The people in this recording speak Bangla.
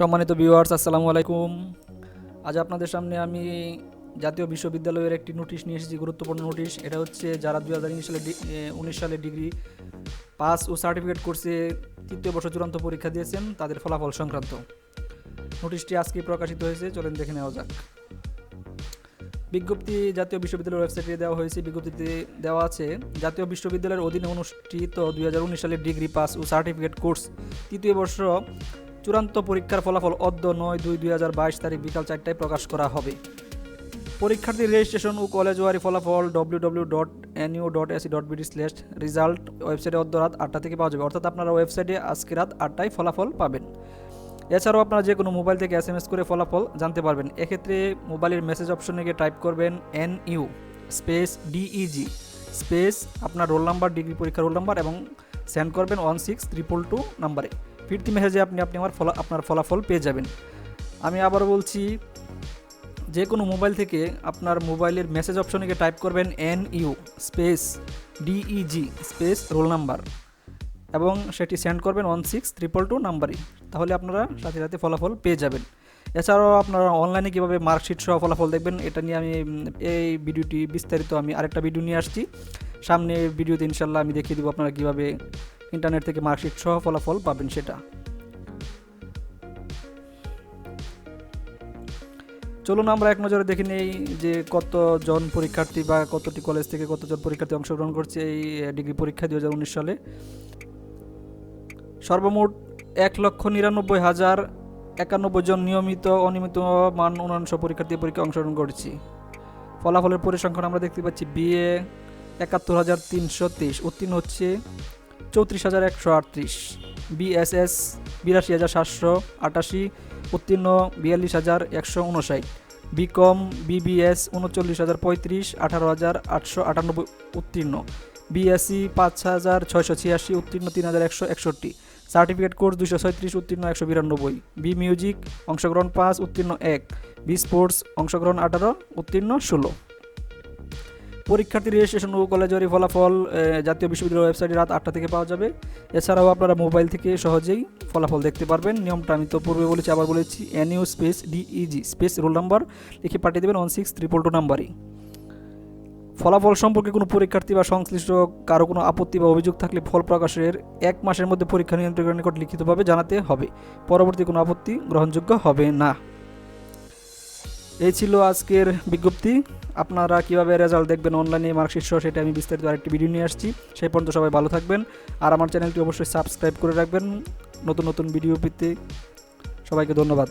সম্মানিত ভিউয়ার্স আসসালামু আলাইকুম। আজ আপনাদের সামনে আমি জাতীয় বিশ্ববিদ্যালয়ের একটি নোটিশ নিয়ে এসেছি, গুরুত্বপূর্ণ নোটিশ এটা হচ্ছে যারা দু হাজার উনিশ সালে উনিশ সালে ডিগ্রি পাস ও সার্টিফিকেট কোর্সে তৃতীয় বর্ষ চূড়ান্ত পরীক্ষা দিয়েছেন, তাদের ফলাফল সংক্রান্ত। নোটিশটি আজকে প্রকাশিত হয়েছে, চলেন দেখে নেওয়া যাক। বিজ্ঞপ্তি জাতীয় বিশ্ববিদ্যালয়ের ওয়েবসাইটে দেওয়া হয়েছে, বিজ্ঞপ্তিতে দেওয়া আছে, জাতীয় বিশ্ববিদ্যালয়ের অধীনে অনুষ্ঠিত দুই হাজার উনিশ সালের ডিগ্রি পাস ও সার্টিফিকেট কোর্স তৃতীয় বর্ষ চূড়ান্ত পরীক্ষার ফলাফল অদ্য নয় দুই দুই হাজার বাইশ তারিখ বিকাল চারটায় প্রকাশ করা হবে। পরীক্ষার্থীর রেজিস্ট্রেশন ও কলেজ ওয়ারি ফলাফল W W dot NU dot AC dot BD slash result ওয়েবসাইটে অদ্য রাত আটটা থেকে পাওয়া যাবে। অর্থাৎ আপনারা ওয়েবসাইটে আজকে রাত আটটায় ফলাফল পাবেন। এছাড়াও আপনারা যে কোনো মোবাইল থেকে এস এম এস করে ফলাফল জানতে পারবেন। এক্ষেত্রে মোবাইলের মেসেজ অপশনে গিয়ে টাইপ করবেন N U space DEG space আপনার রোল নাম্বার ডিগ্রি পরীক্ষার রোল নাম্বার এবং সেন্ড করবেন ওয়ান সিক্স ত্রিপল টু নাম্বারে ফিরতি মেসেজে আপনি আপনি আমার ফলা আপনার ফলাফল পেয়ে যাবেন। আমি আবার বলছি যে কোনো মোবাইল থেকে আপনার মোবাইলের মেসেজ অপশনে গিয়ে টাইপ করবেন N U space DEG space roll number এবং সেটি সেন্ড করবেন ওয়ান সিক্স ট্রিপল টু নাম্বারে তাহলে আপনারা সাথে সাথে ফলাফল পেয়ে যাবেন। এছাড়াও আপনারা অনলাইনে কীভাবে মার্কশিট সহ ফলাফল দেখবেন এটা নিয়ে আমি এই ভিডিওটি বিস্তারিত আমি আরেকটা ভিডিও নিয়ে আসছি। সামনে ভিডিওতে ইনশাল্লাহ আমি দেখিয়ে দেবো আপনারা কীভাবে ইন্টারনেট থেকে মার্কশিট সহ ফলাফল পাবেন সেটা। চলুন আমরা এক নজরে দেখে নেই যে কতজন পরীক্ষার্থী বা কতটি কলেজ থেকে কতজন পরীক্ষার্থী অংশগ্রহণ করছে এই ডিগ্রি পরীক্ষা দুই হাজার উনিশ সালে। সর্বমোট এক লক্ষ নিরানব্বই হাজার একানব্বই জন নিয়মিত অনিয়মিত মান উনাংশ পরীক্ষার্থী পরীক্ষা অংশগ্রহণ করেছি। ফলাফলের পরিসংখ্যান আমরা দেখতে পাচ্ছি বিএ একাত্তর হাজার তিনশো তেইশ। উত্তীর্ণ হচ্ছে চৌত্রিশ হাজার একশো আটত্রিশ বিএসএস বিরাশি হাজার সাতশো আটাশি, উত্তীর্ণ বিয়াল্লিশ হাজার একশো উনষাট বিকম বিবিএস উনচল্লিশ হাজার পঁয়ত্রিশ, আঠারো হাজার আটশো আটানব্বই উত্তীর্ণ বিএসসি পাঁচ হাজার ছয়শো ছিয়াশি, উত্তীর্ণ তিন হাজার একশো একষট্টি, সার্টিফিকেট কোর্স দুশো ছয়ত্রিশ, উত্তীর্ণ একশো বিরানব্বই বি মিউজিক অংশগ্রহণ পাঁচ, উত্তীর্ণ এক বি স্পোর্টস অংশগ্রহণ আঠারো, উত্তীর্ণ ষোলো। পরীক্ষার্থী রেজিস্ট্রেশন ও কলেজের ফলাফল জাতীয় বিশ্ববিদ্যালয়ের ওয়েবসাইটে রাত আটটা থেকে পাওয়া যাবে। এছাড়াও আপনারা মোবাইল থেকে সহজেই ফলাফল দেখতে পারবেন। নিয়মটা আমি তো পূর্বে বলেছি, আবার বলেছি NU space DEG space roll number লিখে পাঠিয়ে দেবেন ওয়ান সিক্স ট্রিপল টু নাম্বারে ফলাফল সম্পর্কে কোনো পরীক্ষার্থী বা সংশ্লিষ্ট কারও কোনো আপত্তি বা অভিযোগ থাকলে ফল প্রকাশের এক মাসের মধ্যে পরীক্ষা নিয়ন্ত্রকের নিকট লিখিতভাবে জানাতে হবে। পরবর্তী কোনো আপত্তি গ্রহণযোগ্য হবে না। এই ছিল আজকের বিজ্ঞপ্তি। আপনারা কীভাবে রেজাল্ট দেখবেন অনলাইনে মার্কশিট সহ সেটা আমি বিস্তারিত আরেকটি ভিডিও নিয়ে আসছি। সেই পর্যন্ত সবাই ভালো থাকবেন। আর আমার চ্যানেলটি অবশ্যই সাবস্ক্রাইব করে রাখবেন। নতুন নতুন ভিডিও পেতে সবাইকে ধন্যবাদ।